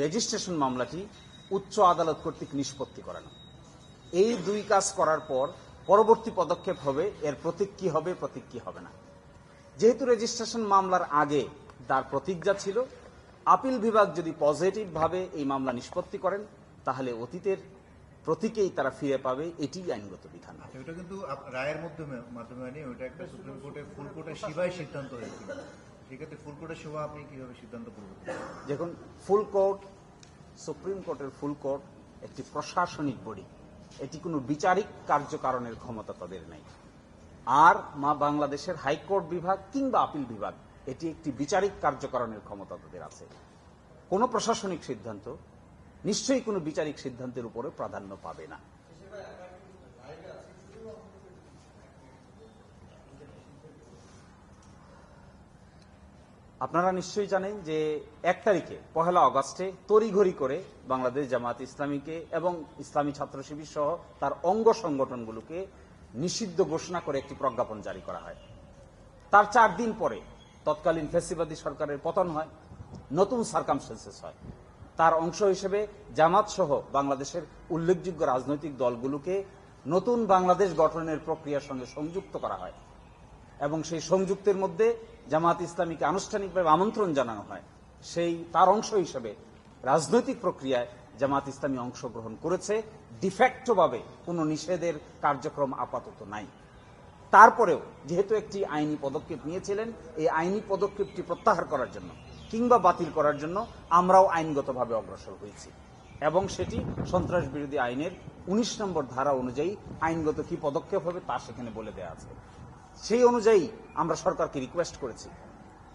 Registration মামলাটি উচ্চ আদালত কর্তৃক নিষ্পত্তি করানো এই দুই কাজ করার পর পরবর্তী পদক্ষেপ হবে, এর প্রতীক কি হবে, প্রতীক কি হবে না। যেহেতু রেজিস্ট্রেশন মামলার আগে তার প্রতিজ্ঞা ছিল, আপিল বিভাগ যদি পজিটিভভাবে এই মামলা নিষ্পত্তি করেন, তাহলে অতীতের প্রতীকেই তারা ফিরে পাবে এটি আইনগত বিধান। রায়ের মাধ্যমে মাধ্যমে ওটা একটা সুপ্রিম কোর্টে ফুল কোর্টের সেবাই সিদ্ধান্ত হয়েছিল। ফুল কোর্টের আপনি কীভাবে সিদ্ধান্ত করবেন? দেখুন, ফুল কোর্ট, সুপ্রিম কোর্টের ফুল কোর্ট একটি প্রশাসনিক বডি এটি কোনো বিচারিক কার্যকারণের ক্ষমতা তাদের নেই। আর মা বাংলাদেশের হাইকোর্ট বিভাগ কিংবা আপিল বিভাগ, এটি একটি বিচারিক কার্যকারণের ক্ষমতা তাদের আছে। কোনো প্রশাসনিক সিদ্ধান্ত, নিশ্চয়ই কোনো বিচারিক সিদ্ধান্তের উপরে প্রাধান্য পাবে না। আপনারা নিশ্চয়ই জানেন যে এক তারিখে, পহেলা অগস্টে তড়িঘড়ি করে বাংলাদেশ জামাত ইসলামীকে এবং ইসলামী ছাত্র শিবির সহ তার অঙ্গ সংগঠনগুলোকে নিষিদ্ধ ঘোষণা করে একটি প্রজ্ঞাপন জারি করা হয়। তার চার দিন পরে তৎকালীন ফেসিবাদী সরকারের পতন হয়, নতুন সার্কামস্টেন্সেস হয়। তার অংশ হিসেবে জামাত সহ বাংলাদেশের উল্লেখযোগ্য রাজনৈতিক দলগুলোকে নতুন বাংলাদেশ গঠনের প্রক্রিয়ার সঙ্গে সংযুক্ত করা হয়। এবং সেই সংযুক্তের মধ্যে জামাত ইসলামীকে আনুষ্ঠানিকভাবে আমন্ত্রণ জানানো হয়। সেই, তার অংশ হিসেবে রাজনৈতিক প্রক্রিয়ায় জামাত ইসলামী অংশগ্রহণ করেছে। ডিফ্যাক্টোভাবে কোনো নিষেধের কার্যক্রম আপাতত নাই। তারপরেও যেহেতু একটি আইনি পদক্ষেপ নিয়েছিলেন, এই আইনি পদক্ষেপটি প্রত্যাহার করার জন্য কিংবা বাতিল করার জন্য আমরাও আইনগতভাবে অগ্রসর হয়েছি। এবং সেটি সন্ত্রাস বিরোধী আইনের উনিশ নম্বর ধারা অনুযায়ী আইনগত কি পদক্ষেপ হবে তা সেখানে বলে দেওয়া আছে। সেই অনুযায়ী আমরা সরকারকে রিকোয়েস্ট করেছি।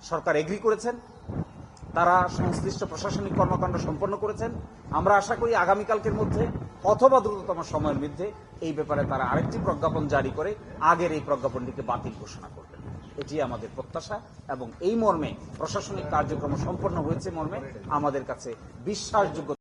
সরকার এগ্রি করেছেন, তারা সংশ্লিষ্ট প্রশাসনিক কর্মকাণ্ড সম্পন্ন করেছেন। আমরা আশা করি আগামীকালকের মধ্যে অথবা দ্রুততম সময়ের মধ্যে এই ব্যাপারে তারা আরেকটি প্রজ্ঞাপন জারি করে আগের এই প্রজ্ঞাপনটিকে বাতিল ঘোষণা করবেন। এটি আমাদের প্রত্যাশা এবং এই মর্মে প্রশাসনিক কার্যক্রম সম্পন্ন হয়েছে মর্মে আমাদের কাছে বিশ্বাসযোগ্য